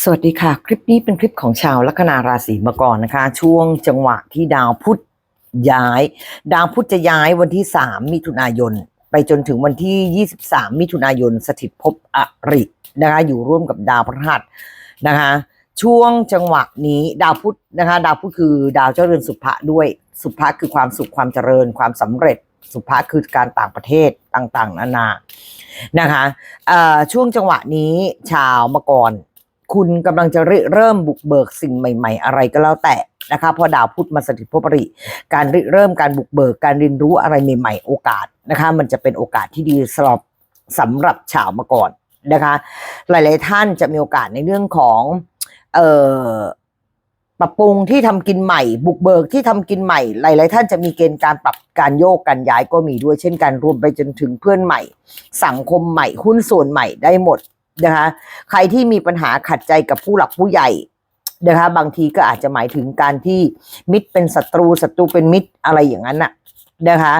สวัสดีค่ะ คลิปนี้เป็นคลิปของชาวลัคนาราศีมังกรนะคะ ช่วงจังหวะที่ดาวพุธย้าย ดาวพุธจะย้ายวันที่ 3 มิถุนายน ไปจนถึงวันที่ 23 มิถุนายน สถิตภพอรินะคะอยู่ร่วมกับดาวพฤหัสนะคะ ช่วงจังหวะนี้ดาวพุธนะคะ ดาวพุธคือดาวเจ้าเรือนสุภะด้วยสุภะคือความสุขความเจริญความสำเร็จสุภะคือการต่างประเทศต่างๆ นานา นะคะช่วงจังหวะนี้ชาวมกร คุณกำลังจะเริ่มบุกเบิกสิ่งใหม่ ๆ อะไรก็แล้วแต่นะคะพอดาวพุธมาสถิตภพริ การริเริ่มการบุกเบิกการเรียนรู้อะไรใหม่ ๆ โอกาสนะคะ มันจะเป็นโอกาสที่ดีสำหรับสำหรับชาวมากรนนะคะ หลาย ๆ ท่านจะมีโอกาสในเรื่องของเอ่อปรับปรุงที่ทำกินใหม่ บุกเบิกที่ทำกินใหม่ หลาย ๆ ท่านจะมีเกณฑ์การปรับการโยกการย้ายก็มีด้วยเช่นกันรวมไปจนถึงเพื่อนใหม่ สังคมใหม่หุ้นส่วนใหม่ได้หมด นะคะใครที่มีปัญหาขัดใจกับผู้หลักผู้ใหญ่นะคะบางทีก็อาจจะหมายถึงการที่มิตรเป็นศัตรูศัตรูเป็นมิตรอะไรอย่างนั้นน่ะนะคะ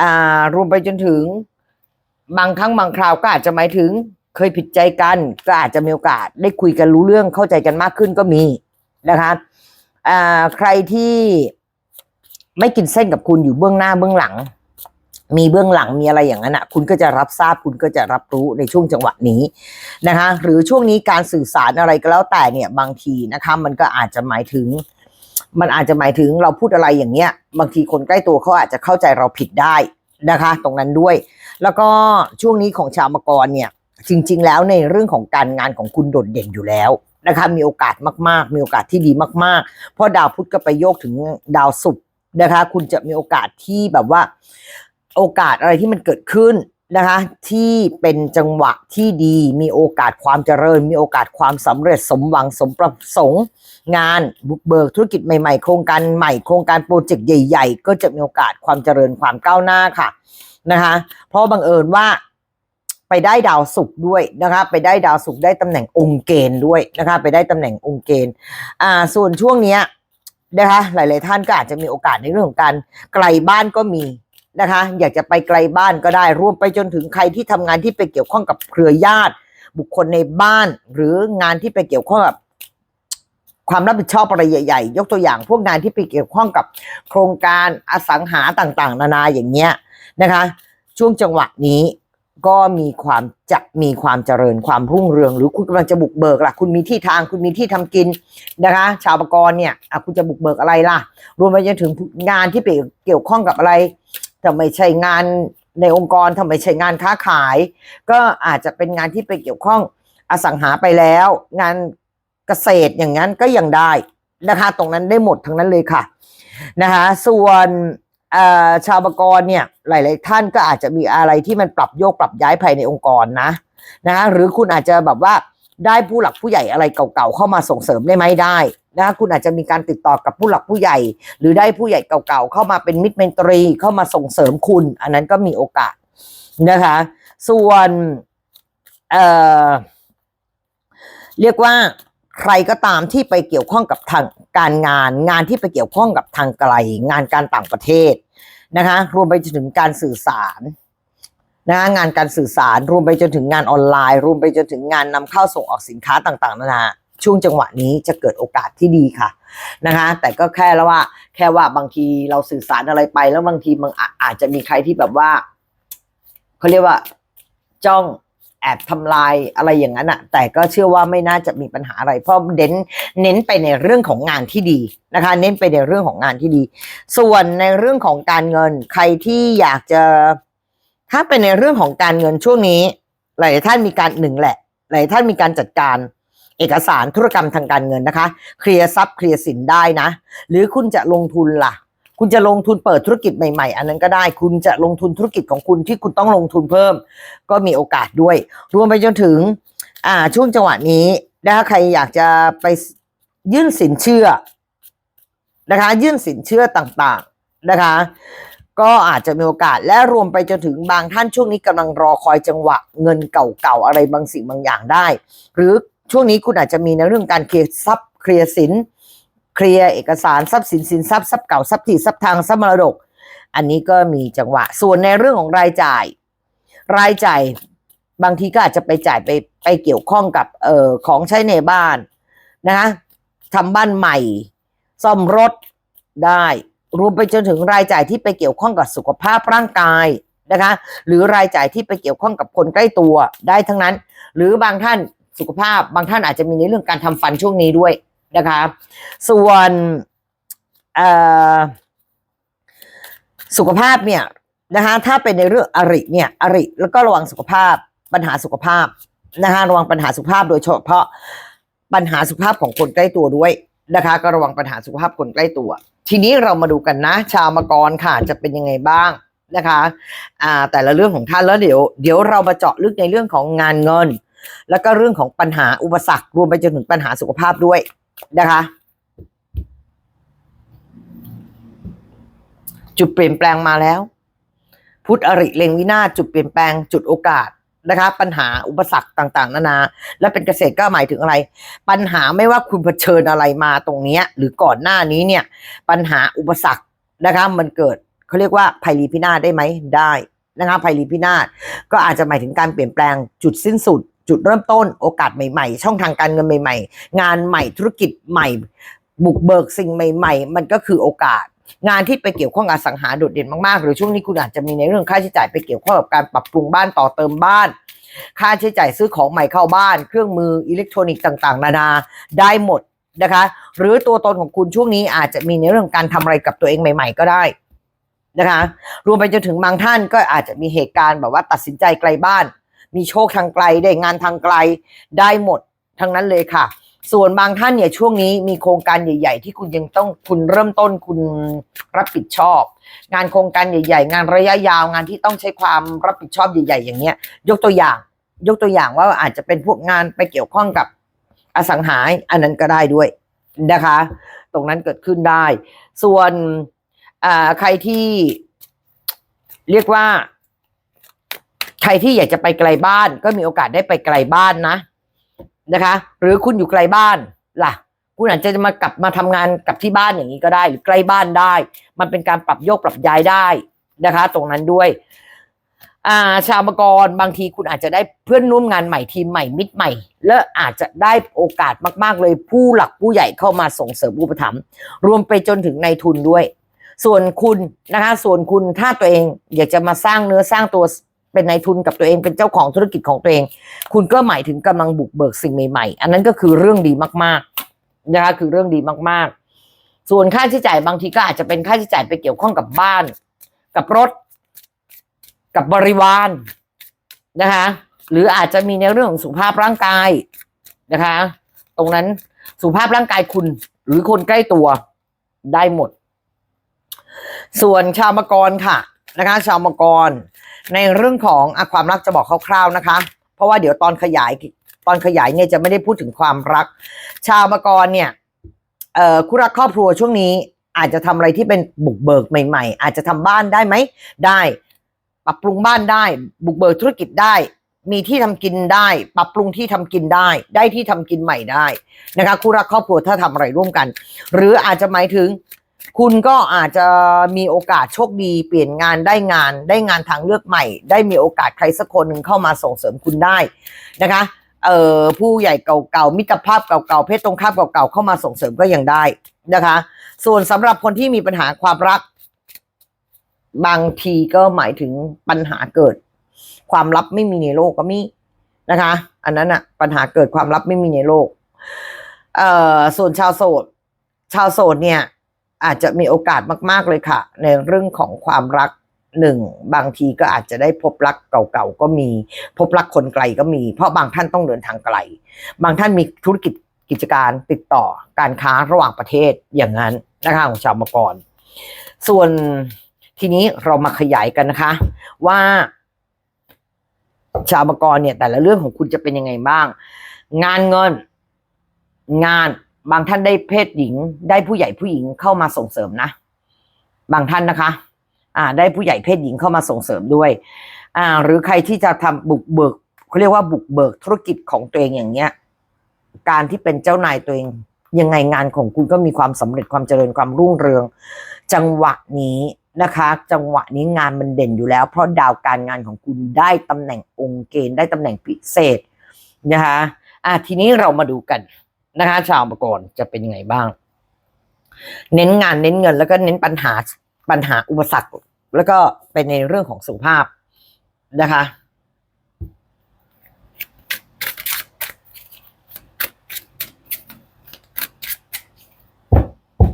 อ่ารวมไปจนถึงบางครั้งบางคราวก็อาจจะหมายถึงเคยผิดใจกัน ก็อาจจะมีโอกาสได้คุยกันรู้เรื่องเข้าใจกันมากขึ้นก็มีนะคะอ่าใครที่ไม่กินเส้นกับคุณอยู่เบื้องหน้าเบื้องหลัง มีเบื้องหลังมีอะไรอย่างนั้นอะคุณก็จะรับทราบคุณก็จะรับรู้ในช่วงจังหวะนี้นะคะหรือช่วงนี้การสื่อสารอะไรก็แล้วแต่เนี่ยบางทีนะคะมันก็อาจจะหมายถึง มันอาจจะหมายถึงเราพูดอะไรอย่างเงี้ย บางทีคนใกล้ตัวเขาอาจจะเข้าใจเราผิดได้นะคะ ตรงนั้นด้วย แล้วก็ช่วงนี้ของชาวมกรเนี่ยจริง ๆ แล้วในเรื่องของการงานของคุณโดดเด่นอยู่แล้วนะคะมีโอกาสมากๆ มีโอกาสที่ดีมากๆ เพราะดาวพุธก็ไปโยกถึงดาวศุกร์นะคะ คุณจะมีโอกาสที่แบบว่า โอกาสอะไรที่มันเกิดขึ้นนะคะ ที่เป็นจังหวะที่ดี มีโอกาสความเจริญ มีโอกาสความสำเร็จสมหวังสมประสงค์ งานบุกเบิกธุรกิจใหม่ ๆ โครงการใหม่โครงการโปรเจกต์ใหญ่ ๆ ก็จะมีโอกาสความเจริญความก้าวหน้าค่ะนะคะ เพราะบังเอิญว่าไปได้ดาวศุกร์ด้วยนะคะ ไปได้ดาวศุกร์ได้ตำแหน่งองค์เกณฑ์ด้วยนะคะ ไปได้ตำแหน่งองค์เกณฑ์อ่าส่วนช่วงเนี้ยนะคะหลาย ๆ ท่านก็อาจจะมีโอกาสในเรื่องของการไกลบ้านก็มี นะคะ อยากจะไปไกลบ้านก็ได้รวมไปจนถึงใครที่ทำงานที่ไปเกี่ยวข้องกับเครือญาติ บุคคลในบ้าน หรืองานที่ไปเกี่ยวข้องกับความรับผิดชอบอะไรใหญ่ๆ ยกตัวอย่างพวกงานที่ไปเกี่ยวข้องกับโครงการอสังหาต่างๆ นานาอย่างเงี้ยนะคะ ช่วงจังหวะนี้ก็มีความจะมีความเจริญความรุ่งเรือง หรือคุณกำลังจะบุกเบิกล่ะ คุณมีที่ทางคุณมีที่ทำกินนะคะ ชาวประกรเนี่ยคุณจะบุกเบิกอะไรล่ะ รวมไปจนถึงงานที่ไปเกี่ยวข้องกับอะไร ถ้าไม่ใช่งานในองค์กรถ้าไม่ใช่งานค้าขาย ก็อาจจะเป็นงานที่ไปเกี่ยวข้องอสังหาไปแล้ว งานเกษตรอย่างนั้นก็ยังได้นะคะ ตรงนั้นได้หมดทั้งนั้นเลยค่ะนะคะส่วนอ่อชาวบกรเนี่ยหลาย ๆ ท่านก็อาจจะมีอะไรที่มันปรับโยกปรับย้ายภายในองค์กรนะนะะหรือคุณอาจจะแบบว่า ได้ผู้หลักผู้ใหญ่อะไรเก่าๆเข้ามาส่งเสริมได้ไหมได้นะคุณอาจจะมีการติดต่อกับผู้หลักผู้ใหญ่ หรือได้ผู้ใหญ่เก่าๆเข้ามาเป็นมิตรเมนตรีเข้ามาส่งเสริมคุณ อันนั้นก็มีโอกาสนะคะ ส่วนเอ่อเรียกว่าใครก็ตามที่ไปเกี่ยวข้องกับทางการงาน งานที่ไปเกี่ยวข้องกับทางไกล งานการต่างประเทศนะคะ รวมไปถึงการสื่อสาร นะงานการสื่อสารรวมไปจนถึงงานออนไลน์ รวมไปจนถึงงานนำเข้าส่งออกสินค้าต่างๆนานาช่วงจังหวะนี้จะเกิดโอกาสที่ดีค่ะนะคะแต่ก็แค่แล้วว่าแค่ว่าบางทีเราสื่อสารอะไรไป แล้วบางทีมันอาอาจจะมีใครที่แบบว่าเขาเรียกว่าจ้องแอบทำลายอะไรอย่างนั้นอะแต่ก็เชื่อว่าไม่น่าจะมีปัญหาอะไร เพราะเน้นเน้นไปในเรื่องของงานที่ดีนะคะ เน้นไปในเรื่องของงานที่ดี ส่วนในเรื่องของการเงินใครที่อยากจะ ถ้าเป็นในเรื่องของการเงินช่วงนี้ หลายท่านมีการหนึ่งแหละ หลายท่านมีการจัดการเอกสารธุรกรรมทางการเงินนะคะ เคลียร์ทรัพย์เคลียร์สินได้นะ หรือคุณจะลงทุนล่ะ คุณจะลงทุนเปิดธุรกิจใหม่ๆ อันนั้นก็ได้ คุณจะลงทุนธุรกิจของคุณที่คุณต้องลงทุนเพิ่ม ก็มีโอกาสด้วย รวมไปจนถึงอ่าช่วงจังหวะนี้นะคะใครอยากจะไปยื่นสินเชื่อนะคะ ยื่นสินเชื่อต่างๆนะคะ ก็อาจจะมีโอกาสและรวมไปจนถึงบางท่านช่วงนี้กำลังรอคอยจังหวะเงินเก่าๆอะไรบางสิ่งบางอย่างได้ หรือช่วงนี้คุณอาจจะมีในเรื่องการเคลียร์ทรัพย์เคลียร์สินเคลียร์เอกสารทรัพย์สินสินทรัพย์ทรัพย์เก่าทรัพย์ที่ทรัพย์ทางทรัพย์มรดก อันนี้ก็มีจังหวะ ส่วนในเรื่องของรายจ่าย รายจ่ายบางทีก็อาจจะไปจ่ายไปไปเกี่ยวข้องกับเอ่อของใช้ในบ้านนะคะทำบ้านใหม่ ซ่อมรถได้ รวมไปจนถึงรายจ่ายที่ไปเกี่ยวข้องกับสุขภาพร่างกายนะคะ หรือรายจ่ายที่ไปเกี่ยวข้องกับคนใกล้ตัวได้ทั้งนั้น หรือบางท่านสุขภาพ บางท่านอาจจะมีในเรื่องการทำฟันช่วงนี้ด้วยนะคะ ส่วนเอ่อสุขภาพเนี่ยนะคะถ้าเป็นในเรื่องอริเนี่ยอริแล้วก็ระวังสุขภาพปัญหาสุขภาพนะคะระวังปัญหาสุขภาพโดยเฉพาะปัญหาสุขภาพของคนใกล้ตัวด้วยนะคะ ก็ระวังปัญหาสุขภาพคนใกล้ตัว ทีนี้เรามาดูกันนะ ชาวมังกรค่ะจะเป็นยังไงบ้างนะคะอ่าแต่ละเรื่องของท่านแล้วเดี๋ยว เดี๋ยวเรามาเจาะลึกในเรื่องของงานเงิน แล้วก็เรื่องของปัญหาอุปสรรครวมไปจนถึงปัญหาสุขภาพด้วยนะคะจุดเปลี่ยนแปลงมาแล้ว พุทธอริเลงวินาจุดเปลี่ยนแปลงจุดโอกาส นะคะปัญหาอุปสรรคต่าง ๆ นานา และเป็นเกษตรก็หมายถึงอะไร ปัญหาไม่ว่าคุณเผชิญอะไรมาตรงนี้หรือก่อนหน้านี้เนี่ย ปัญหาอุปสรรคนะคะมันเกิดเขาเรียกว่าภัยรีพินาศได้ไหมได้นะคะภัยรีพินาศก็อาจจะหมายถึงการเปลี่ยนแปลงจุดสิ้นสุด จุดเริ่มต้น โอกาสใหม่ๆ ช่องทางการเงินใหม่ ๆ งานใหม่ธุรกิจใหม่ บุกเบิกสิ่งใหม่ ๆ มันก็คือโอกาส งานที่ไปเกี่ยวข้องกับสังหาโดดเด่นมากๆ หรือช่วงนี้คุณอาจจะมีในเรื่องค่าใช้จ่ายไปเกี่ยวข้องกับการปรับปรุงบ้านต่อเติมบ้าน ค่าใช้จ่ายซื้อของใหม่เข้าบ้าน เครื่องมืออิเล็กทรอนิกส์ต่างๆ นานาได้หมดนะคะ หรือตัวตนของคุณช่วงนี้อาจจะมีในเรื่องการทำอะไรกับตัวเองใหม่ ๆ ก็ได้นะคะ รวมไปจนถึงบางท่านก็อาจจะมีเหตุการณ์แบบว่าตัดสินใจไกลบ้าน มีโชคทางไกลได้งานทางไกลได้หมดทั้งนั้นเลยค่ะ ส่วนบางท่านเนี่ยช่วงนี้มีโครงการใหญ่ ๆ ที่คุณยังต้องคุณเริ่มต้นคุณรับผิดชอบ งานโครงการใหญ่ ๆ งานระยะยาวงานที่ต้องใช้ความรับผิดชอบใหญ่ ๆ อย่างเงี้ย ยกตัวอย่าง ยกตัวอย่างว่าอาจจะเป็นพวกงานไปเกี่ยวข้องกับอสังหาอันนั้นก็ได้ด้วยนะคะ ตรงนั้นเกิดขึ้นได้ ส่วนอ่าใครที่เรียกว่า ใครที่อยากจะไปไกลบ้าน ก็มีโอกาสได้ไปไกลบ้านนะ นะคะ หรือคุณอยู่ไกลบ้านล่ะ คุณอาจจะมากลับมาทำงานกับที่บ้านอย่างนี้ก็ได้ หรือใกล้บ้านได้ มันเป็นการปรับโยกปรับย้ายได้นะคะ ตรงนั้นด้วยอ่าชาวมกรบางทีคุณอาจจะได้เพื่อนร่วมงานใหม่ทีมใหม่มิตรใหม่ และอาจจะได้โอกาสมาก ๆ เลยผู้หลักผู้ใหญ่เข้ามาส่งเสริมอุปถัมภ์รวมไปจนถึงในทุนด้วย ส่วนคุณนะคะ ส่วนคุณถ้าตัวเองอยากจะมาสร้างเนื้อสร้างตัว เป็นนายทุนกับตัวเองเป็นเจ้าของธุรกิจของตัวเอง คุณก็หมายถึงกำลังบุกเบิกสิ่งใหม่ๆ อันนั้นก็คือเรื่องดีมากๆนะคะคือเรื่องดีมากๆ ส่วนค่าใช้จ่ายบางทีก็อาจจะเป็นค่าใช้จ่ายไปเกี่ยวข้องกับบ้าน กับรถ กับบริวารนะคะหรืออาจจะมีในเรื่องของสุขภาพร่างกายนะคะ ตรงนั้นสุขภาพร่างกายคุณ หรือคนใกล้ตัวได้หมด ส่วนชาวมกรค่ะนะคะ ชาวมกร ในเรื่องของอความรักจะบอกคร่าวๆนะคะ เพราะว่าเดี๋ยวตอนขยายตอนขยายเนี่ยจะไม่ได้พูดถึงความรัก ชาวมกรเนี่ยคู่รักครอบครัวช่วงนี้อาจจะทำอะไรที่เป็นบุกเบิกใหม่ ๆ อาจจะทำบ้านได้ไหมได้ ปรับปรุงบ้านได้ บุกเบิกธุรกิจได้ มีที่ทำกินได้ ปรับปรุงที่ทำกินได้ ได้ที่ทำกินใหม่ได้นะคะคู่รักครอบครัวถ้าทำอะไรร่วมกัน หรืออาจจะหมายถึง คุณก็อาจจะมีโอกาสโชคดี เปลี่ยนงานได้งานได้งานทางเลือกใหม่ ได้มีโอกาสใครสักคนหนึ่งเข้ามาส่งเสริมคุณได้นะคะเอ่อผู้ใหญ่เก่าๆมิตรภาพเก่าๆเพศตรงข้ามเก่าๆเข้ามาส่งเสริมก็ยังได้นะคะ ส่วนสำหรับคนที่มีปัญหาความรัก บางทีก็หมายถึงปัญหาเกิด ความลับไม่มีในโลกก็มีนะคะ อันนั้นอะปัญหาเกิดความลับไม่มีในโลก เอ่อส่วนชาวโสด ชาวโสดเนี่ย อาจจะมีโอกาสมาก ๆ เลยค่ะ ในเรื่องของความรักหนึ่งบางทีก็อาจจะได้พบรักเก่าๆก็มี พบรักคนไกลก็มี เพราะบางท่านต้องเดินทางไกล บางท่านมีธุรกิจกิจการติดต่อการค้าระหว่างประเทศอย่างนั้นนะคะของชาวมกร ส่วนทีนี้เรามาขยายกันนะคะ ว่า ชาวมกรเนี่ย แต่ละเรื่องของคุณจะเป็นยังไงบ้าง งานเงิน งาน บางท่านได้เพศหญิง ได้ผู้ใหญ่ผู้หญิงเข้ามาส่งเสริมนะ บางท่านนะคะ อ่า ได้ผู้ใหญ่เพศหญิงเข้ามาส่งเสริมด้วย อ่า หรือใครที่จะทำบุกเบิกเขาเรียกว่าบุกเบิกธุรกิจของตัวเองอย่างเงี้ย การที่เป็นเจ้านายตัวเองยังไงงานของคุณก็มีความสำเร็จความเจริญความรุ่งเรือง จังหวะนี้นะคะ จังหวะนี้งานมันเด่นอยู่แล้ว เพราะดาวการงานของคุณได้ตำแหน่งองค์เกณฑ์ได้ตำแหน่งพิเศษนะคะอะทีนี้เรามาดูกัน นะคะชาวประกรจะเป็นยังไงบ้าง เน้นงานเน้นเงิน แล้วก็เน้นปัญหาปัญหาอุปสรรค แล้วก็เป็นในเรื่องของสุขภาพนะคะ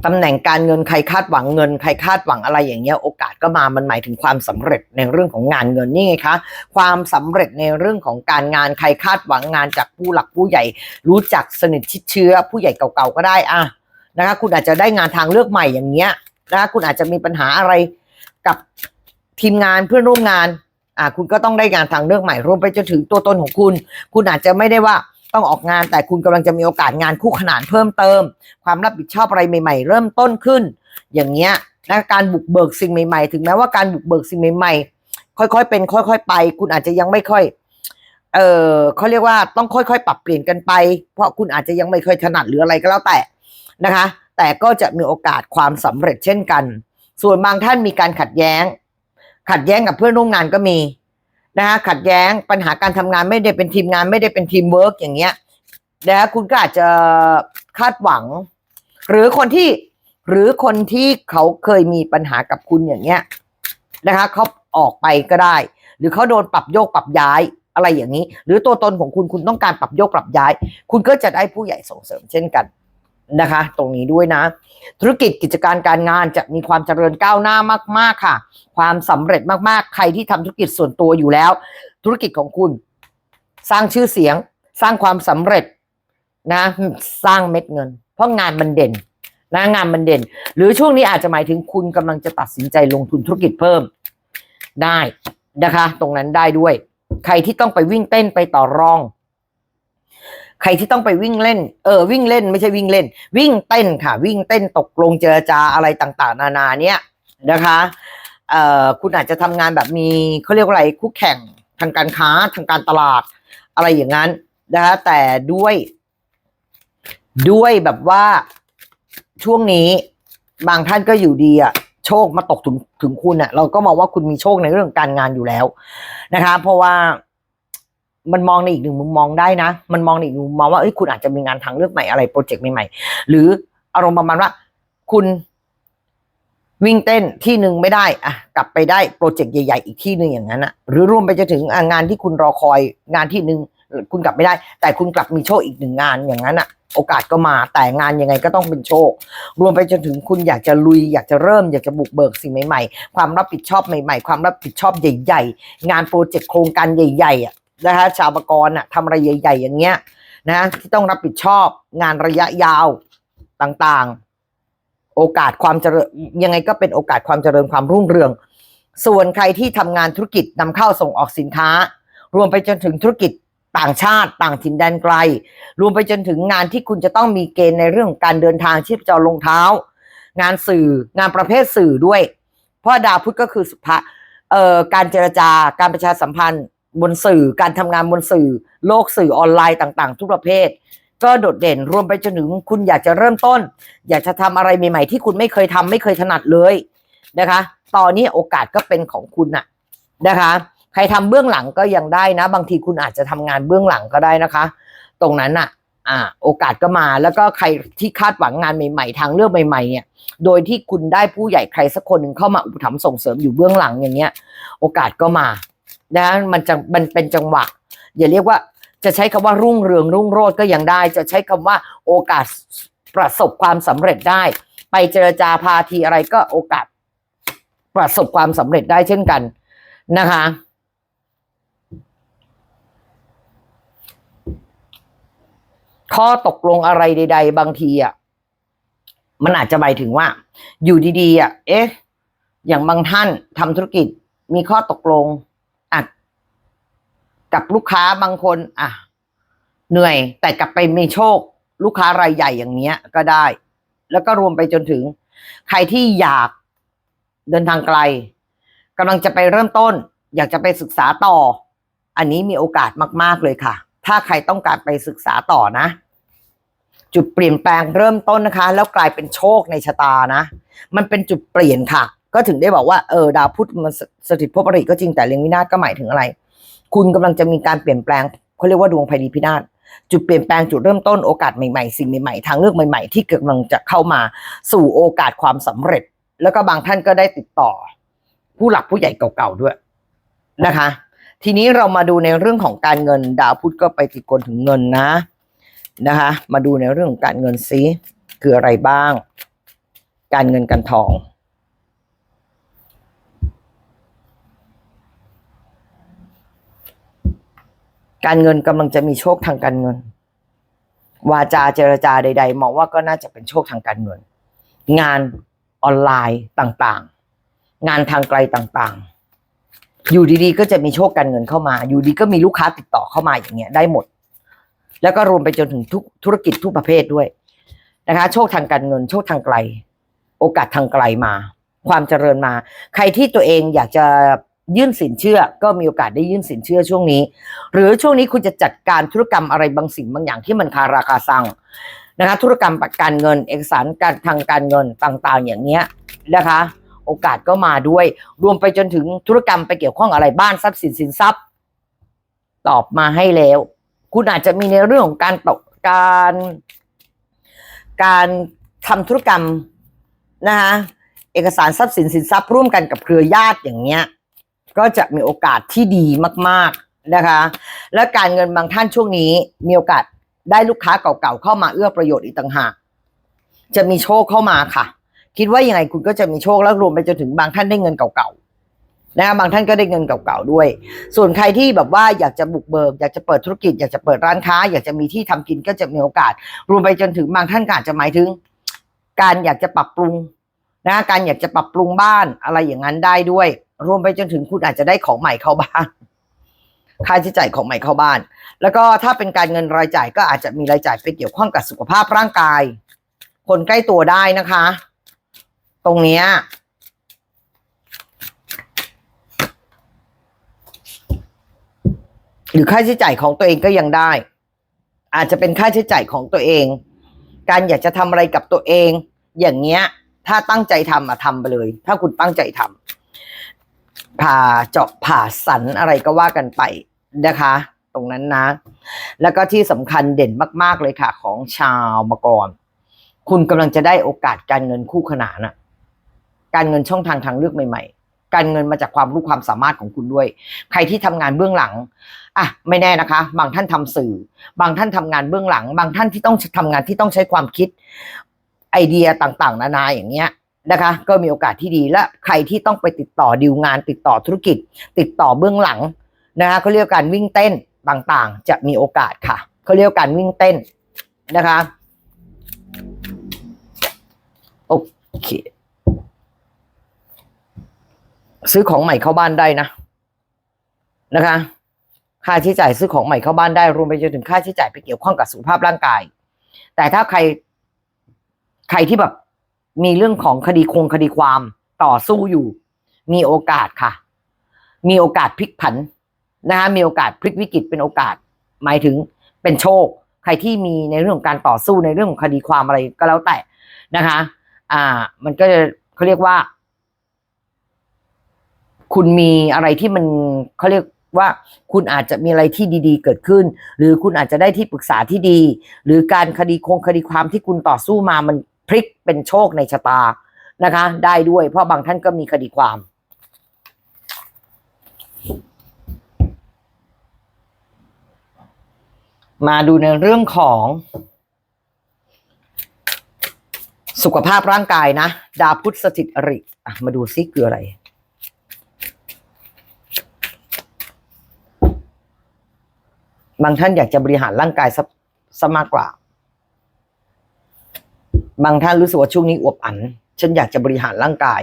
ตำแหน่งการเงินใครคาดหวังเงินใครคาดหวังอะไรอย่างเงี้ยโอกาสก็มามันหมายถึงความสำเร็จในเรื่องของงานเงินนี่ไงคะความสำเร็จในเรื่องของการงานใครคาดหวังงานจากผู้หลักผู้ใหญ่ รู้จักสนิทชิดเชื้อ ผู้ใหญ่เก่าๆก็ได้อะนะคะคุณอาจจะได้งานทางเลือกใหม่อย่างเงี้ยนะคะคุณอาจจะมีปัญหาอะไรกับทีมงานเพื่อนร่วมงานอ่าคุณก็ต้องได้งานทางเลือกใหม่รวมไปจนถึงตัวตนของคุณ คุณอาจจะไม่ได้ว่า ต้องออกงานแต่คุณกำลังจะมีโอกาสงานคู่ขนานเพิ่มเติม ความรับผิดชอบอะไรใหม่ ๆ เริ่มต้นขึ้น อย่างเงี้ยนะการบุกเบิกสิ่งใหม่ ๆ ถึงแม้ว่าการบุกเบิกสิ่งใหม่ ๆ ค่อยๆ เป็น ค่อย ๆ ไป คุณอาจจะยังไม่ค่อย เออเขาเรียกว่าต้องค่อยๆ ปรับเปลี่ยนกันไป เพราะคุณอาจจะยังไม่ค่อยถนัดหรืออะไรก็แล้วแต่นะคะ แต่ก็จะมีโอกาสความสำเร็จเช่นกัน ส่วนบางท่านมีการขัดแย้ง ขัดแย้งกับเพื่อนร่วมงานก็มี นะคะขัดแย้งปัญหาการทำงานไม่ได้เป็นทีมงานไม่ได้เป็นทีมเวิร์กอย่างเงี้ยนะคะคุณก็อาจจะคาดหวัง หรือคนที่หรือคนที่เขาเคยมีปัญหากับคุณอย่างเงี้ยนะคะเขาออกไปก็ได้ หรือเขาโดนปรับโยกปรับย้ายอะไรอย่างนี้ หรือตัวตนของคุณคุณต้องการปรับโยกปรับย้าย คุณก็จะได้ผู้ใหญ่ส่งเสริมเช่นกัน นะคะ ตรงนี้ด้วยนะ ธุรกิจกิจการการงานจะมีความเจริญก้าวหน้ามากๆค่ะ ความสำเร็จมากๆ ใครที่ทำธุรกิจส่วนตัวอยู่แล้ว ธุรกิจของคุณ สร้างชื่อเสียง สร้างความสำเร็จนะ สร้างเม็ดเงิน เพราะงานมันเด่นนะงานมันเด่น หรือช่วงนี้อาจจะหมายถึงคุณกำลังจะตัดสินใจลงทุนธุรกิจเพิ่มได้นะคะ ตรงนั้นได้ด้วย ใครที่ต้องไปวิ่งเต้นไปต่อรอง ใครที่ต้องไปวิ่งเล่น เออวิ่งเล่นไม่ใช่วิ่งเล่น วิ่งเต้นค่ะ วิ่งเต้นตกลงเจรจาอะไรต่างๆ นานาเนี่ยนะคะเอ่อคุณอาจจะทำงานแบบมีเขาเรียกว่าอะไรคู่แข่งทางการค้าทางการตลาด อะไรอย่างนั้นนะคะแต่ด้วยด้วยแบบว่าช่วงนี้บางท่านก็อยู่ดีอะโชคมาตกถึงถึงคุณอะเราก็มองว่าคุณมีโชคในเรื่องการงานอยู่แล้วนะคะ เพราะว่า มันมองในอีกหนึ่งมุมมองได้นะ มันมองในอีกมุมมองว่าเอ้ยคุณอาจจะมีงานทางเลือกใหม่อะไรโปรเจกต์ใหม่ๆหรืออารมณ์ประมาณว่า คุณวิ่งเต้นที่หนึ่งไม่ได้อะกลับไปได้โปรเจกต์ใหญ่ ๆ อีกที่หนึ่งอย่างนั้นอะหรือรวมไปจนถึงงานที่คุณรอคอยงานที่หนึ่งคุณกลับไม่ได้ แต่คุณกลับมีโชคอีกหนึ่งงานอย่างนั้นอะโอกาสก็มาแต่งานยังไงก็ต้องเป็นโชค รวมไปจนถึงคุณอยากจะลุย อยากจะเริ่มอยากจะบุกเบิกสิ่งใหม่ๆ ความรับผิดชอบใหม่ ๆ ความรับผิดชอบใหญ่ ๆ งานโปรเจกต์โครงการใหญ่ๆอะ นะคะชาวประกรณ์อะทำอะไรใหญ่ ๆ อย่างเงี้ยนะที่ต้องรับผิดชอบงานระยะยาวต่างๆ โอกาสความเจริญยังไงก็เป็นโอกาสความเจริญความรุ่งเรือง ส่วนใครที่ทำงานธุรกิจนำเข้าส่งออกสินค้า รวมไปจนถึงธุรกิจต่างชาติต่างถิ่นแดนไกล รวมไปจนถึงงานที่คุณจะต้องมีเกณฑ์ในเรื่องของการเดินทางชีพจรลงเท้า งานสื่องานประเภทสื่อด้วย เพราะดาวพุธก็คือสุภะเอ่อการเจรจาการประชาสัมพันธ์ บนสื่อการทำงานบนสื่อ โลกสื่อออนไลน์ต่างๆ ทุกประเภท ก็โดดเด่นรวมไปจนถึงคุณอยากจะเริ่มต้น อยากจะทำอะไรใหม่ๆ ที่คุณไม่เคยทำไม่เคยถนัดเลยนะคะ ตอนนี้โอกาสก็เป็นของคุณน่ะนะคะ ใครทำเบื้องหลังก็ยังได้นะ บางทีคุณอาจจะทำงานเบื้องหลังก็ได้นะคะ ตรงนั้นน่ะอ่าโอกาสก็มาแล้วก็ใครที่คาดหวังงานใหม่ ๆ ทางเลือกใหม่ ๆ เนี่ย โดยที่คุณได้ผู้ใหญ่ใครสักคนหนึ่งเข้ามาอุปถัมภ์ส่งเสริมอยู่เบื้องหลังอย่างเงี้ย โอกาสก็มา นะมันจะมันเป็นจังหวะอย่าเรียกว่าจะใช้คำว่ารุ่งเรืองรุ่งโรจน์ก็ยังได้ จะใช้คำว่าโอกาสประสบความสำเร็จได้ ไปเจรจาพาทีอะไรก็โอกาสประสบความสำเร็จได้เช่นกันนะคะข้อตกลงอะไรใด ๆ บางทีอะมันอาจจะหมายถึงว่า อยู่ดีๆอะ เอ๊ะ อย่างบางท่านทำธุรกิจมีข้อตกลง กับลูกค้าบางคน อะ เหนื่อย แต่กลับไปมีโชค ลูกค้ารายใหญ่อย่างเงี้ย ก็ได้ แล้วก็รวมไปจนถึง ใครที่อยากเดินทางไกลกำลังจะไปเริ่มต้น อยากจะไปศึกษาต่อ อันนี้มีโอกาสมาก ๆ เลยค่ะ ถ้าใครต้องการไปศึกษาต่อนะ จุดเปลี่ยนแปลงเริ่มต้นนะคะ แล้วกลายเป็นโชคในชะตานะ มันเป็นจุดเปลี่ยนค่ะ ก็ถึงได้บอกว่าเออดาวพุธมันสสถิตภพอริก็จริงแต่เล็งวินาศก็หมายถึงอะไร คุณกำลังจะมีการเปลี่ยนแปลงเขาเรียกว่าดวงภัยดีพินาศจุดเปลี่ยนแปลงจุดเริ่มต้นโอกาสใหม่ๆ สิ่งใหม่ๆ ทางเลือกใหม่ๆ ที่กำลังจะเข้ามาสู่โอกาสความสำเร็จ แล้วก็บางท่านก็ได้ติดต่อ ผู้หลักผู้ใหญ่เก่าๆด้วยนะคะ ทีนี้เรามาดูในเรื่องของการเงิน ดาวพุธก็ไปติดกลถึงเงินนะนะคะ มาดูในเรื่องของการเงินซิคืออะไรบ้าง การเงินการทอง การเงินกำลังจะมีโชคทางการเงิน วาจาเจรจาใด ๆ มองว่าก็น่าจะเป็นโชคทางการเงิน งานออนไลน์ต่างๆ งานทางไกลต่างๆ อยู่ดีๆ ก็จะมีโชคการเงินเข้ามา อยู่ดีก็มีลูกค้าติดต่อเข้ามาอย่างเงี้ยได้หมด แล้วก็รวมไปจนถึงทุกธุรกิจทุกประเภทด้วยนะคะ โชคทางการเงิน โชคทางไกล โอกาสทางไกลมา ความเจริญมา ใครที่ตัวเองอยากจะ ยื่นสินเชื่อ ก็มีโอกาสได้ยื่นสินเชื่อช่วงนี้ หรือช่วงนี้คุณจะจัดการธุรกรรมอะไรบางสิ่งบางอย่างที่มันคาราคาซังนะคะธุรกรรมการเงิน เอกสารการทางการเงินต่างๆ อย่างเงี้ยนะคะ โอกาสก็มาด้วย รวมไปจนถึงธุรกรรมไปเกี่ยวข้องอะไรบ้านทรัพย์สินสินทรัพย์ ตอบมาให้แล้ว คุณอาจจะมีในเรื่องของการตกการ การทำธุรกรรมนะคะเอกสารทรัพย์สินสินทรัพย์ร่วมกันกับเครือญาติอย่างเงี้ย ก็จะมีโอกาสที่ดีมาก ๆนะคะ และการเงินบางท่านช่วงนี้มีโอกาสได้ลูกค้าเก่าๆเข้ามาเอื้อประโยชน์อีกต่างหาก จะมีโชคเข้ามาค่ะ คิดว่ายังไงคุณก็จะมีโชคแล้วรวมไปจนถึงบางท่านได้เงินเก่าๆนะคะบางท่านก็ได้เงินเก่าๆด้วย ส่วนใครที่แบบว่าอยากจะบุกเบิกอยากจะเปิดธุรกิจ อยากจะเปิดร้านค้า อยากจะมีที่ทำกินก็จะมีโอกาส รวมไปจนถึงบางท่านก็อาจจะหมายถึง การอยากจะปรับปรุงนะการอยากจะปรับปรุงบ้านอะไรอย่างนั้นได้ด้วย รวมไปจนถึงคุณอาจจะได้ของใหม่เข้าบ้าน ค่าใช้จ่ายของใหม่เข้าบ้าน แล้วก็ถ้าเป็นการเงินรายจ่ายก็อาจจะมีรายจ่ายไปเกี่ยวข้องกับสุขภาพร่างกาย คนใกล้ตัวได้นะคะ ตรงเนี้ยหรือค่าใช้จ่ายของตัวเองก็ยังได้ อาจจะเป็นค่าใช้จ่ายของตัวเอง การอยากจะทำอะไรกับตัวเอง อย่างเงี้ย ถ้าตั้งใจทำอะทำไปเลย ถ้าคุณตั้งใจทำ ผ่าเจาะผ่าสันอะไรก็ว่ากันไปนะคะ ตรงนั้นนะ แล้วก็ที่สำคัญเด่นมาก ๆเลยค่ะของชาวมกรคุณกำลังจะได้โอกาสการเงินคู่ขนานอะการเงินช่องทางทางเลือกใหม่ ๆ การเงินมาจากความรู้ความสามารถของคุณด้วย ใครที่ทำงานเบื้องหลังอะไม่แน่นะคะ บางท่านทำสื่อ บางท่านทำงานเบื้องหลัง บางท่านที่ต้องทำงานที่ต้องใช้ความคิดไอเดียต่างๆ นานาอย่างเงี้ย นะคะ ก็มีโอกาสที่ดีและใครที่ต้องไปติดต่อดีลงาน ติดต่อธุรกิจ ติดต่อเบื้องหลังนะคะเขาเรียกการวิ่งเต้นต่างๆ จะมีโอกาสค่ะเขาเรียกการวิ่งเต้นนะคะโอเคซื้อของใหม่เข้าบ้านได้นะนะคะ ค่าใช้จ่ายซื้อของใหม่เข้าบ้านได้รวมไปจนถึงค่าใช้จ่ายไปเกี่ยวข้องกับสุขภาพร่างกาย แต่ถ้าใครใครที่แบบ มีเรื่องของคดีคงคดีความต่อสู้อยู่ มีโอกาสค่ะ มีโอกาสพลิกผันนะคะมีโอกาสพลิกวิกฤตเป็นโอกาส หมายถึงเป็นโชค ใครที่มีในเรื่องของการต่อสู้ในเรื่องของคดีความอะไรก็แล้วแต่นะคะ อ่า มันก็จะเขาเรียกว่า คุณมีอะไรที่มันเขาเรียกว่าคุณอาจจะมีอะไรที่ดีๆ เกิดขึ้น หรือคุณอาจจะได้ที่ปรึกษาที่ดี หรือการคดีคงคดีความที่คุณต่อสู้มามัน พลิกเป็นโชคในชะตานะคะ ได้ด้วยเพราะบางท่านก็มีคดีความ มาดูในเรื่องของสุขภาพร่างกายนะ ดาพุทธสถิตอริอะมาดูซิคืออะไร บางท่านอยากจะบริหารร่างกายซะมากกว่า บางท่านรู้สึกว่าช่วงนี้อวบอัน ฉันอยากจะบริหารร่างกาย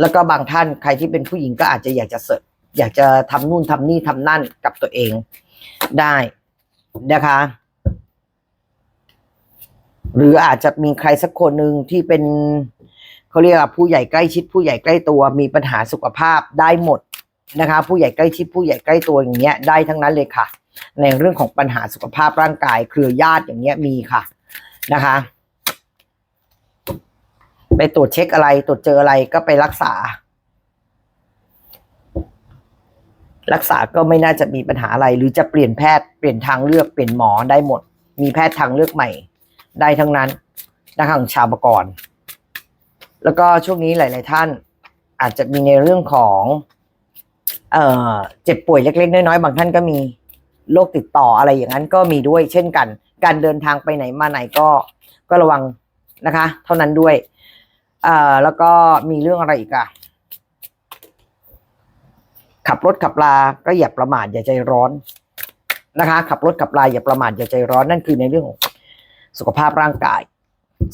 แล้วก็บางท่านใครที่เป็นผู้หญิงก็อาจจะอยากจะเสริมอยากจะทำนู่นทำนี่ทำนั่นกับตัวเองได้นะคะ หรืออาจจะมีใครสักคนหนึ่งที่เป็นเขาเรียกว่าผู้ใหญ่ใกล้ชิด ผู้ใหญ่ใกล้ตัวมีปัญหาสุขภาพได้หมดนะคะ ผู้ใหญ่ใกล้ชิดผู้ใหญ่ใกล้ตัวอย่างเงี้ยได้ทั้งนั้นเลยค่ะ ในเรื่องของปัญหาสุขภาพร่างกาย เครือญาติอย่างเงี้ยมีค่ะนะคะ ไปตรวจเช็คอะไรตรวจเจออะไรก็ไปรักษา รักษาก็ไม่น่าจะมีปัญหาอะไร หรือจะเปลี่ยนแพทย์เปลี่ยนทางเลือกเปลี่ยนหมอได้หมด มีแพทย์ทางเลือกใหม่ ได้ทั้งนั้นนะคะของชาวประกรแล้วก็ช่วงนี้หลาย ๆ ท่าน อาจจะมีในเรื่องของ เอ่อเจ็บป่วยเล็ก ๆ น้อย ๆ บางท่านก็มีโรคติดต่ออะไรอย่างนั้นก็มีด้วยเช่นกัน การเดินทางไปไหนมาไหนก็ก็ระวังนะคะ เท่านั้นด้วย อ่อแล้วก็มีเรื่องอะไรอีกอะขับรถขับลา ก็อย่าประมาทอย่าใจร้อนนะคะ ขับรถขับลาอย่าประมาทอย่าใจร้อนนั่นคือในเรื่องของสุขภาพร่างกาย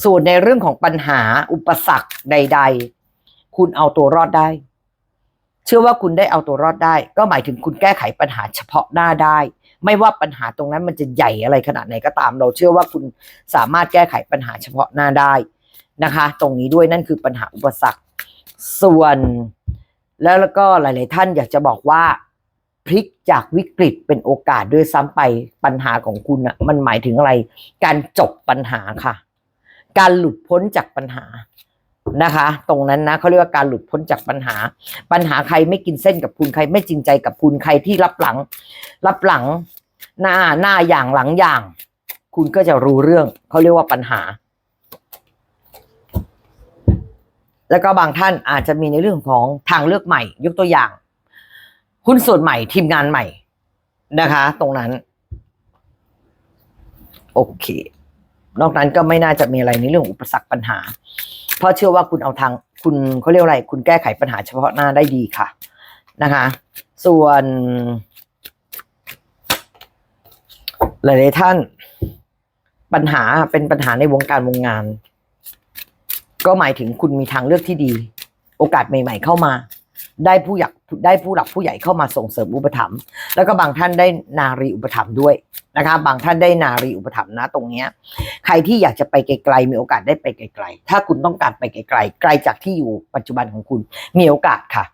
ส่วนในเรื่องของปัญหาอุปสรรคใด ๆ คุณเอาตัวรอดได้ เชื่อว่าคุณได้เอาตัวรอดได้ ก็หมายถึงคุณแก้ไขปัญหาเฉพาะหน้าได้ ไม่ว่าปัญหาตรงนั้นมันจะใหญ่อะไรขนาดไหนก็ตาม เราเชื่อว่าคุณสามารถแก้ไขปัญหาเฉพาะหน้าได้ นะคะ ตรงนี้ด้วยนั่นคือปัญหาอุปสรรค ส่วนแล้วแล้วก็หลาย ๆ ท่านอยากจะบอกว่าพลิกจากวิกฤตเป็นโอกาสด้วยซ้ำไปปัญหาของคุณอะมันหมายถึงอะไร การจบปัญหาค่ะ การหลุดพ้นจากปัญหานะคะ ตรงนั้นนะเขาเรียกว่าการหลุดพ้นจากปัญหา ปัญหาใครไม่กินเส้นกับคุณใครไม่จริงใจกับคุณใครที่รับหลัง รับหลังหน้าหน้าอย่างหลังอย่าง คุณก็จะรู้เรื่องเขาเรียกว่าปัญหา แล้วก็บางท่านอาจจะมีในเรื่องของทางเลือกใหม่ ยกตัวอย่างหุ้นส่วนใหม่ทีมงานใหม่นะคะ ตรงนั้น โอเค นอกนั้นก็ไม่น่าจะมีอะไรในเรื่องอุปสรรคปัญหา เพราะเชื่อว่าคุณเอาทางคุณเขาเรียกอะไร คุณแก้ไขปัญหาเฉพาะหน้าได้ดีค่ะนะคะ ส่วน หลายๆท่าน ปัญหาเป็นปัญหาในวงการวงงาน ก็หมายถึงคุณมีทางเลือกที่ดี โอกาสใหม่ ๆ เข้ามา ได้ผู้หยักได้ผู้หลักผู้ใหญ่เข้ามาส่งเสริมอุปถัมภ์แล้วก็บางท่านได้นารีอุปถัมภ์ด้วยนะคะ บางท่านได้นารีอุปถัมภ์นะตรงเนี้ย ใครที่อยากจะไปไกลๆมีโอกาสได้ไปไกลๆ ถ้าคุณต้องการไปไกลๆไกลจากที่อยู่ปัจจุบันของคุณ มีโอกาสค่ะ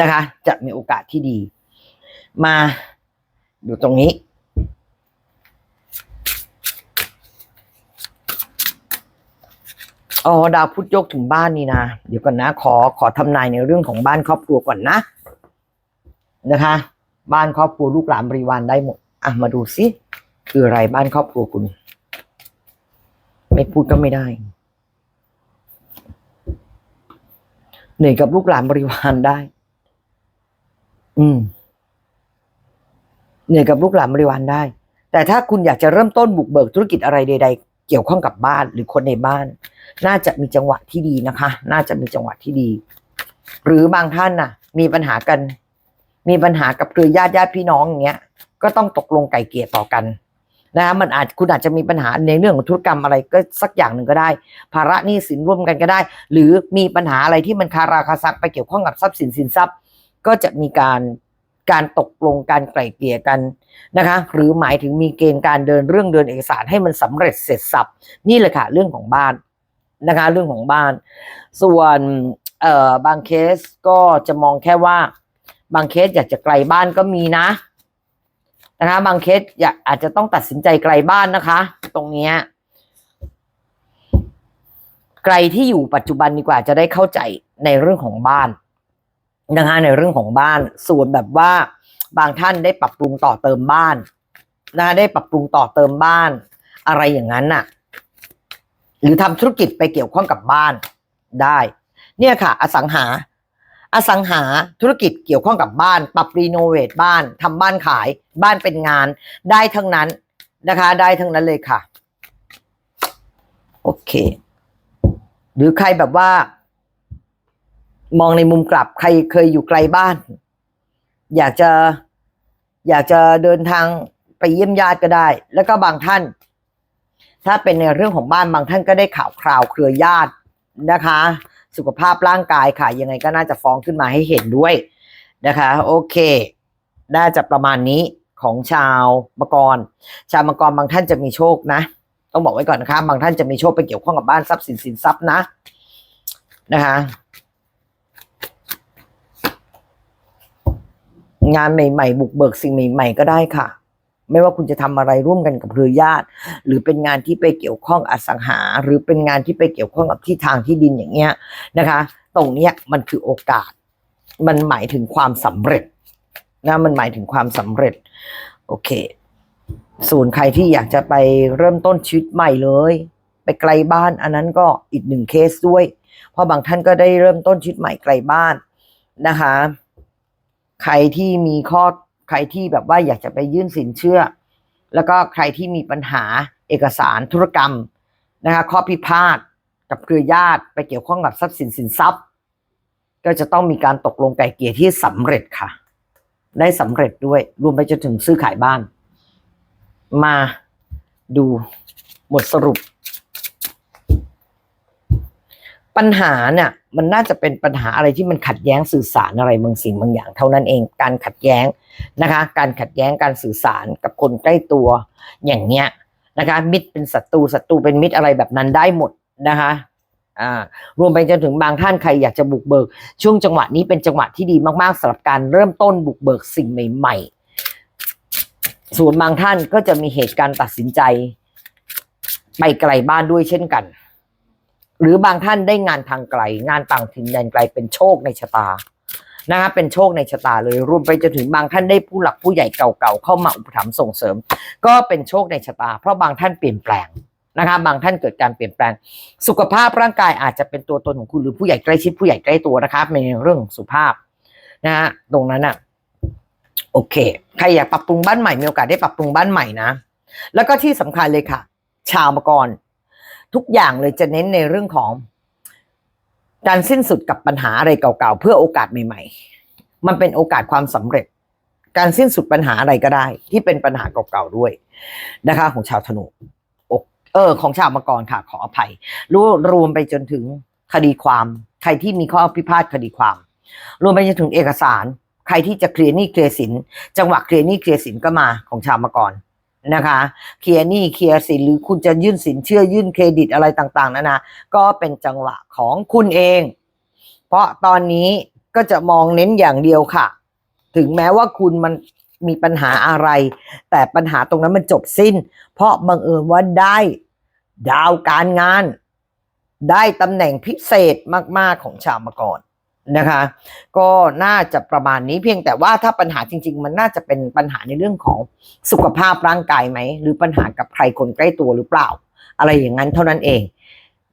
นะคะ จะมีโอกาสที่ดี มาดูตรงนี้ อ๋อดาวพุธยกถึงบ้านนี่นะเดี๋ยวก่อนนะ ขอขอทำนายในเรื่องของบ้านครอบครัวก่อนนะ นะคะ บ้านครอบครัวลูกหลานบริวารได้หมดอะมาดูซิคืออะไรบ้านครอบครัวคุณ ไม่พูดก็ไม่ได้เหนื่อยกับลูกหลานบริวารได้ อืมเหนื่อยกับลูกหลานบริวารได้ แต่ถ้าคุณอยากจะเริ่มต้นบุกเบิกธุรกิจอะไรใดๆ เกี่ยวข้องกับบ้านหรือคนในบ้าน น่าจะมีจังหวะที่ดีนะคะ น่าจะมีจังหวะที่ดี หรือบางท่านน่ะ มีปัญหากัน มีปัญหากับเครือญาติญาติพี่น้องอย่างเงี้ย ก็ต้องตกลงไก่เกลี่ยต่อกันนะมันอาจคุณอาจจะมีปัญหาในเรื่องของธุรกรรมอะไรก็สักอย่างหนึ่งก็ได้ ภาระหนี้สินร่วมกันก็ได้ หรือมีปัญหาอะไรที่มันคาราคาซักไปเกี่ยวข้องกับทรัพย์สินสินทรัพย์ ก็จะมีการ การตกลงการไกล่เกลี่ยกันนะคะ หรือหมายถึงมีเกณฑ์การเดินเรื่องเดินเอกสารให้มันสำเร็จเสร็จสับนี่แหละค่ะเรื่องของบ้านนะคะ เรื่องของบ้าน ส่วนเอ่อบางเคสก็จะมองแค่ว่า บางเคสอยากจะไกลบ้านก็มีนะนะคะ บางเคสอยากอาจจะต้องตัดสินใจไกลบ้านนะคะ ตรงนี้ไกลที่อยู่ปัจจุบันดีกว่าจะได้เข้าใจในเรื่องของบ้าน นะคะในเรื่องของบ้าน ส่วนแบบว่าบางท่านได้ปรับปรุงต่อเติมบ้านนะคะได้ปรับปรุงต่อเติมบ้าน อะไรอย่างนั้นน่ะ หรือทำธุรกิจไปเกี่ยวข้องกับบ้านได้ เนี่ยค่ะ อสังหา อสังหาธุรกิจเกี่ยวข้องกับบ้าน ปรับรีโนเวทบ้านทำบ้านขาย บ้านเป็นงาน ได้ทั้งนั้นนะคะ ได้ทั้งนั้นเลยค่ะ โอเค หรือใครแบบว่า มองในมุมกลับใครเคยอยู่ไกลบ้าน อยากจะ อยากจะเดินทางไปเยี่ยมญาติก็ได้ แล้วก็บางท่าน ถ้าเป็นในเรื่องของบ้านบางท่านก็ได้ข่าวคราวเครือญาตินะคะ สุขภาพร่างกายค่ะ ยังไงก็น่าจะฟ้องขึ้นมาให้เห็นด้วยนะคะ โอเค น่าจะประมาณนี้ของชาวมังกร ชาวมังกรบางท่านจะมีโชคนะ ต้องบอกไว้ก่อนนะคะ บางท่านจะมีโชคไปเกี่ยวข้องกับบ้านทรัพย์สินสินทรัพย์นะนะคะ งานใหม่ๆ บุกเบิกสิ่งใหม่ ๆ ก็ได้ค่ะ ไม่ว่าคุณจะทำอะไรร่วมกันกับเครือญาติ หรือเป็นงานที่ไปเกี่ยวข้องอสังหา หรือเป็นงานที่ไปเกี่ยวข้องกับที่ทางที่ดินอย่างเงี้ยนะคะ ตรงเนี้ยมันคือโอกาส มันหมายถึงความสำเร็จนะมันหมายถึงความสำเร็จ โอเค ส่วนใครที่อยากจะไปเริ่มต้นชีวิตใหม่เลย ไปไกลบ้าน อันนั้นก็อีกหนึ่งเคสด้วย เพราะบางท่านก็ได้เริ่มต้นชีวิตใหม่ไกลบ้านนะคะ ใครที่มีข้อใครที่แบบว่าอยากจะไปยื่นสินเชื่อ แล้วก็ใครที่มีปัญหาเอกสารธุรกรรมนะคะข้อพิพาทกับเครือญาติไปเกี่ยวข้องกับทรัพย์สินสินทรัพย์ ก็จะต้องมีการตกลงไกลเกลี่ยที่สำเร็จค่ะ ได้สำเร็จด้วยรวมไปจนถึงซื้อขายบ้าน มาดูบทสรุป ปัญหาเนี่ยมันน่าจะเป็นปัญหาอะไรที่มันขัดแย้งสื่อสารอะไรบางสิ่งบางอย่าง เท่านั้นเองการขัดแย้งนะคะ การขัดแย้งการสื่อสารกับคนใกล้ตัวอย่างเนี้ยนะคะ มิตรเป็นศัตรูศัตรูเป็นมิตรอะไรแบบนั้นได้หมดนะคะอ่ารวมไปจนถึงบางท่านใครอยากจะบุกเบิก ช่วงจังหวะนี้เป็นจังหวะที่ดีมากๆสำหรับการเริ่มต้นบุกเบิกสิ่งใหม่ ๆ ส่วนบางท่านก็จะมีเหตุการณ์ตัดสินใจ ไปไกลบ้านด้วยเช่นกัน หรือบางท่านได้งานทางไกล งานต่างถิ่นแดนไกลเป็นโชคในชะตานะคะเป็นโชคในชะตาเลยรวมไปจนถึงบางท่านได้ผู้หลักผู้ใหญ่เก่าๆเข้ามาอุปถัมภ์ส่งเสริม ก็เป็นโชคในชะตา เพราะบางท่านเปลี่ยนแปลงนะคะบางท่านเกิดการเปลี่ยนแปลง สุขภาพร่างกายอาจจะเป็นตัวตนของคุณหรือผู้ใหญ่ใกล้ชิดผู้ใหญ่ใกล้ตัวนะคะในเรื่องของสุขภาพนะฮะตรงนั้นอะโอเค ใครอยากปรับปรุงบ้านใหม่มีโอกาสได้ปรับปรุงบ้านใหม่นะ แล้วก็ที่สำคัญเลยค่ะ ชาวมกร ทุกอย่างเลยจะเน้นในเรื่องของ การสิ้นสุดกับปัญหาอะไรเก่าๆ เพื่อโอกาสใหม่ ๆ มันเป็นโอกาสความสำเร็จ การสิ้นสุดปัญหาอะไรก็ได้ ที่เป็นปัญหาเก่าๆด้วยนะคะ ของชาวธนูเออ ของชาวมกรค่ะ ขออภัยรวรวมไปจนถึงคดีความ ใครที่มีข้อพิพาทคดีความ รวมไปจนถึงเอกสาร ใครที่จะเคลียร์หนี้เคลียร์สิน จังหวะเคลียร์หนี้เคลียร์สินก็มาของชาวมกร นะคะเคลียร์หนี้เคลียร์สินหรือคุณจะยื่นสินเชื่อยื่นเครดิตอะไรต่างๆนานาก็เป็นจังหวะของคุณเอง เพราะตอนนี้ก็จะมองเน้นอย่างเดียวค่ะ ถึงแม้ว่าคุณมันมีปัญหาอะไร แต่ปัญหาตรงนั้นมันจบสิ้น เพราะบังเอิญว่าได้ดาวการงาน ได้ตำแหน่งพิเศษมากๆของชาวมกร นะคะ ก็น่าจะประมาณนี้เพียงแต่ว่าถ้าปัญหาจริง ๆ มันน่าจะเป็นปัญหาในเรื่องของสุขภาพร่างกายไหม หรือปัญหากับใครคนใกล้ตัวหรือเปล่า อะไรอย่างนั้นเท่านั้นเอง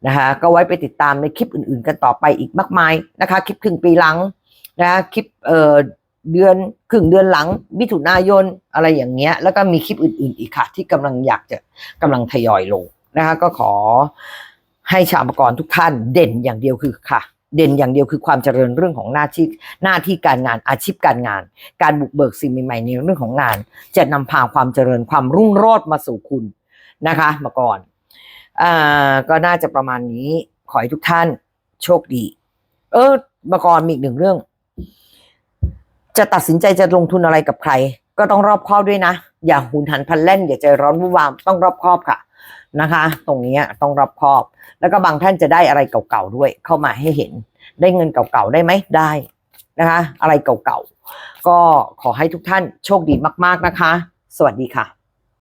นะคะก็ไว้ไปติดตามในคลิปอื่น ๆ กันต่อไปอีกมากมายนะคะ คลิปครึ่งปีหลังนะคะคลิปเอ่อเดือนครึ่งเดือนหลังมิถุนายนอะไรอย่างเงี้ย แล้วก็มีคลิปอื่น ๆ อีกค่ะ ที่กำลังอยากจะกำลังทยอยลงนะคะ ก็ขอให้ชาวมกรทุกท่านเด่นอย่างเดียวคือค่ะ เด่นอย่างเดียวคือความเจริญเรื่องของหน้าที่หน้าที่การงานอาชีพการงาน การบุกเบิกสิ่งใหม่ๆในเรื่องของงาน จะนำพาความเจริญความรุ่งโรจน์มาสู่คุณนะคะ มาก่อนอ่าก็น่าจะประมาณนี้ขอให้ทุกท่านโชคดี เออมาก่อนมีอีกหนึ่งเรื่อง จะตัดสินใจจะลงทุนอะไรกับใคร ก็ต้องรอบคอบด้วยนะ อย่าหุนหันพลันแล่นอย่าใจร้อนวุ่นวามต้องรอบคอบค่ะ นะคะ ตรงนี้ต้องรอบคอบ แล้วก็บางท่านจะได้อะไรเก่าๆด้วย เข้ามาให้เห็น ได้เงินเก่าๆได้ไหมได้นะคะ อะไรเก่าๆก็ขอให้ทุกท่านโชคดีมาก ๆนะคะ สวัสดีค่ะ